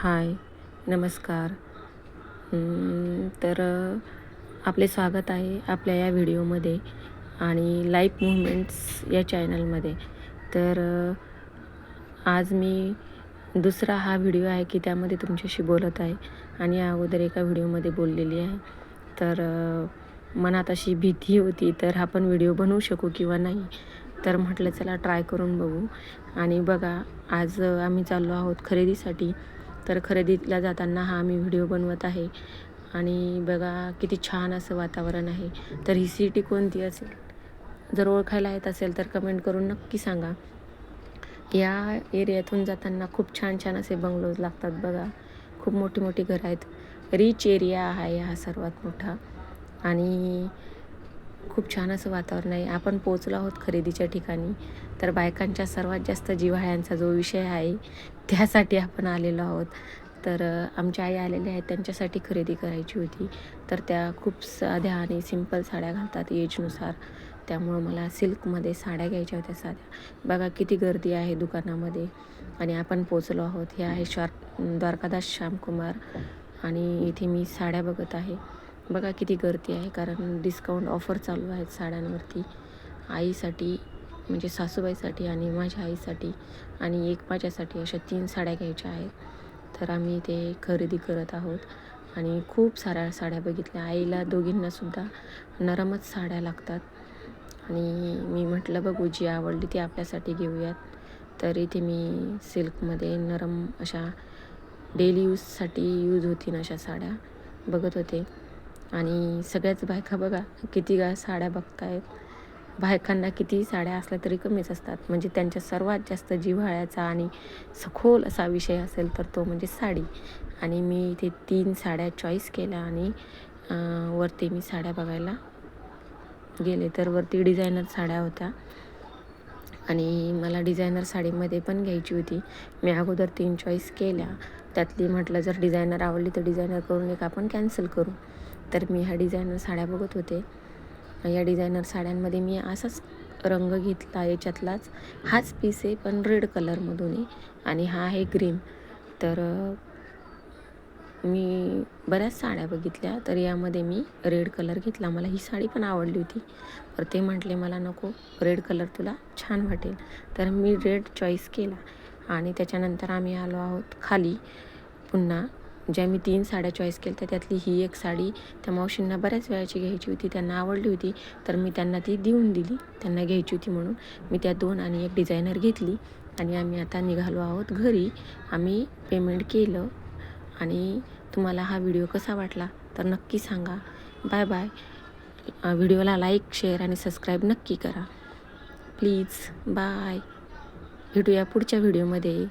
हाय नमस्कार. तर आपले स्वागत आहे आपल्या या व्हिडिओमध्ये आणि लाईफ मुवमेंट्स या चॅनलमध्ये. तर आज मी दुसरा हा व्हिडिओ आहे की त्यामध्ये तुमच्याशी बोलत आहे आणि अगोदर एका व्हिडिओमध्ये बोललेली आहे. तर मनात अशी भीती होती तर आपण व्हिडिओ बनवू शकू किंवा नाही? तर म्हटलं चला ट्राय करून बघू. आणि बघा आज आम्ही चाललो आहोत खरेदीसाठी तर खरेदीला जाताना हा मी व्हिडिओ बनवत आहे. आणि बघा किती छान असं वातावरण आहे. तर ही सिटी कोणती असेल? जर ओळखायला येत असेल तर कमेंट करून नक्की सांगा. या एरियातून जाताना खूप छान छान असे बंगलोज लागतात बघा. खूप मोठी मोठी घरं आहेत. रिच एरिया आहे हा सर्वात मोठा. आणि खूप छान असं वातावरण आहे. आपण पोचलो आहोत खरेदीच्या ठिकाणी. तर बायकांच्या सर्वात जास्त जिव्हाळ्यांचा जो विषय आहे त्यासाठी आपण आलेलो आहोत. तर आमच्या आई आलेल्या आहेत त्यांच्यासाठी खरेदी करायची होती. तर त्या खूप साध्या आणि सिंपल साड्या घालतात एजनुसार. त्यामुळं मला सिल्कमध्ये साड्या घ्यायच्या होत्या साध्या. बघा किती गर्दी आहे दुकानामध्ये. आणि आपण पोचलो आहोत. हे आहे श्वार द्वारकादास श्यामकुमार. आणि इथे मी साड्या बघत आहे. बघा किती गर्दी आहे कारण डिस्काउंट ऑफर चालू आहेत साड्यांवरती. आईसाठी म्हणजे सासूबाईसाठी आणि माझ्या आईसाठी आणि एक माझ्यासाठी अशा तीन साड्या घ्यायच्या आहेत. तर आम्ही ते खरेदी करत आहोत आणि खूप साऱ्या साड्या बघितल्या. आईला दोघींनासुद्धा नरमच साड्या लागतात. आणि मी म्हटलं बघू जी आवडली ती आपल्यासाठी घेऊयात. तर इथे मी सिल्कमध्ये नरम अशा डेली यूजसाठी यूज होतीन अशा साड्या बघत होते. आणि सगळ्याच बायका बघा किती गा साड्या बघतायत. बायकांना किती साड्या असल्या तरी कमीच असतात. म्हणजे त्यांच्या सर्वात जास्त जिव्हाळ्याचा आणि सखोल असा विषय असेल तर तो म्हणजे साडी. आणि मी इथे तीन साड्या चॉईस केल्या आणि वरती मी साड्या बघायला गेले. तर वरती डिझायनर साड्या होत्या. आणि मला डिझायनर साडीमध्ये पण घ्यायची होती. मी अगोदर तीन चॉईस केल्या. त्यातली म्हटलं जर डिझायनर आवडली तर डिझायनर करून एक आपण कॅन्सल करू. तर मी ह्या डिझायनर साड्या बघत होते. या डिझायनर साड्यांमध्ये मी असाच रंग घेतला याच्यातलाच. हाच पीस आहे पण रेड कलरमधून आहे. आणि हा आहे ग्रीन तर मी बऱ्याच साड्या बघितल्या तर यामध्ये मी रेड कलर घेतला. मला ही साडी पण आवडली होती. तर ते म्हटले मला नको रेड कलर तुला छान वाटेल. तर मी रेड चॉईस केला. आणि त्याच्यानंतर आम्ही आलो आहोत खाली पुन्हा ज्या मी तीन साड्या चॉईस केल्या त्यातली ही एक साडी त्या मावशींना बऱ्याच वेळाची घ्यायची होती त्यांना आवडली होती तर मी त्यांना ती देऊन दिली त्यांना घ्यायची होती म्हणून. मी त्या दोन आणि एक डिझायनर घेतली आणि आम्ही आता निघालो आहोत घरी. आम्ही पेमेंट केलं आणि तुम्हाला हा व्हिडिओ कसा वाटला तर नक्की सांगा. बाय बाय व्हिडिओला लाईक शेअर आणि सबस्क्राईब नक्की करा. प्लीज बाय भेटूया पुढच्या व्हिडिओमध्ये